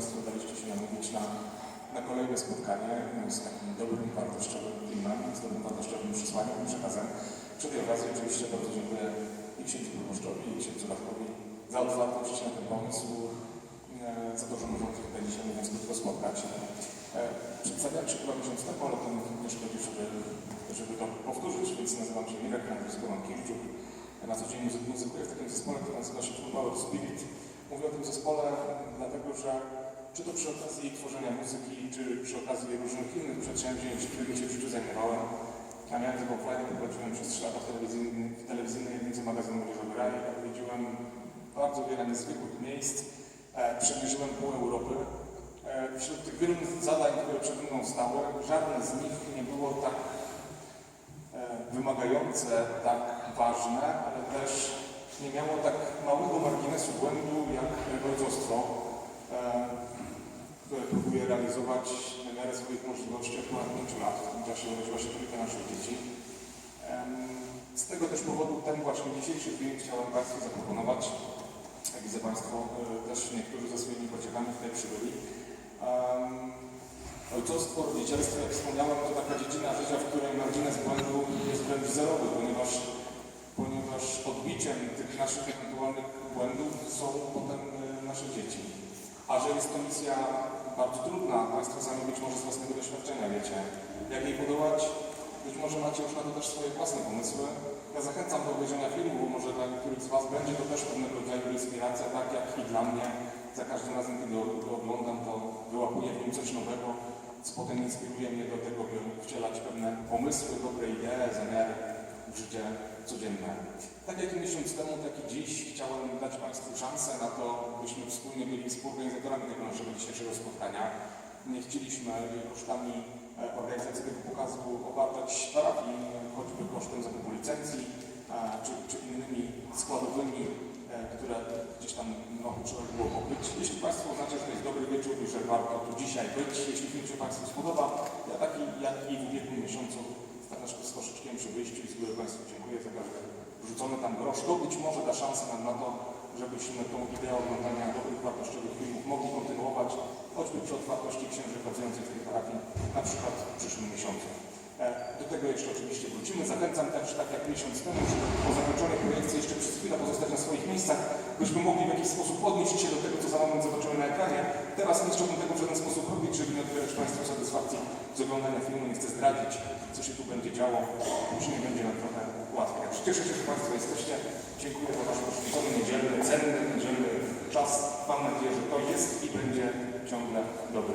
Państwo daliście się namówić na, na kolejne spotkanie z takim dobrym, wartościowym filmem, z dobrym, wartościowym przesłaniem i przekazem. Przy tej okazji oczywiście bardzo dziękuję i księciu proboszczowi, i księciu Radkowi za otwartość na ten pomysł, e, za to, że możemy się tutaj dzisiaj mówiąc krótko spotkać. E, Przedstawiałem się chyba miesiąc temu, ale to nie szkodzi, żeby, żeby to powtórzyć, więc nazywam się Mirek Andrzejsko, mam Kirczuk. Na co dzień muzy- muzykuję w takim zespole, który nazywa się Power Spirit. Mówię o tym zespole dlatego, że czy to przy okazji tworzenia muzyki, czy przy okazji różnych innych przedsięwzięć, którymi się w życiu zajmowałem, a miałem taką fajną, prowadziłem przez 3 lata w telewizyjnej, w telewizyjnej jedynce magazynu Młodzieżowy Raj, odwiedziłem bardzo wiele niezwykłych miejsc, e, przemierzyłem pół Europy. E, wśród tych wielu zadań, które przed mną stały, żadne z nich nie było tak e, wymagające, tak ważne, ale też nie miało tak małego marginesu błędu jak e, które próbuje realizować w miarę swoich możliwości od ponad 5 lat. W tym czasie urodziła się naszych dzieci. Z tego też powodu ten właśnie dzisiejszy film chciałem Państwu zaproponować. Jak widzę Państwo e, też niektórzy ze swoimi pociechami tutaj przybyli. Ojcostwo, rodzicielstwo, jak wspomniałem, to taka dziedzina życia, w której margines błędu jest wręcz zerowy, ponieważ, ponieważ odbiciem tych naszych ewentualnych błędów są potem e, nasze dzieci. A że jest misja bardzo trudna, Państwo sami być może z własnego doświadczenia wiecie, jak jej podołać, być może macie już na to też swoje własne pomysły. Ja zachęcam do obejrzenia filmu, bo może dla niektórych z Was będzie to też pewnego rodzaju inspiracja, tak jak i dla mnie. Za każdym razem, kiedy go oglądam, to wyłapuję w nim coś nowego, co potem inspiruje mnie do tego, by wcielać pewne pomysły, dobre idee, zamiary życie codzienne. Tak jak miesiąc temu, tak i dziś chciałem dać Państwu szansę na to, byśmy wspólnie byli współorganizatorami tego naszego dzisiejszego spotkania. Nie chcieliśmy kosztami e, organizacji tego pokazu obarczać parafii, choćby kosztem zakupu licencji, e, czy, czy innymi składowymi, e, które gdzieś tam no, trzeba było pokryć. Jeśli Państwo uznacie, że to jest dobry wieczór i że warto tu dzisiaj być, jeśli film się Państwu spodoba, ja taki jak i w ubiegłym miesiącu stanę z koszyczkiem przy wyjściu i z góry Państwu dziękuję za każdy wrzucony tam grosz. To być może da szansę nam na to, żebyśmy tą ideę oglądania dobrych, wartościowych filmów mogli kontynuować, choćby przy otwartości księży pracujących w tej parafii, na przykład w przyszłym miesiącu. E, Do tego jeszcze oczywiście wrócimy. Zachęcam też, tak jak miesiąc temu, żeby po zakończonej projekcji jeszcze przez chwilę pozostać na swoich miejscach, byśmy mogli w jakiś sposób odnieść się do tego, co za moment zobaczymy na ekranie. Teraz nie chciałbym tego w żaden sposób robić, żeby nie odbierać Państwu satysfakcji z oglądania filmu. Nie chcę zdradzić, co się tu będzie działo. Później będzie nam trochę łatwiej. Także Cieszę się, że Państwo jesteście. Dziękuję za Wasz poświęcony niedzielny, cenny niedzielny czas. Mam nadzieję, że to jest i będzie ciągle dobry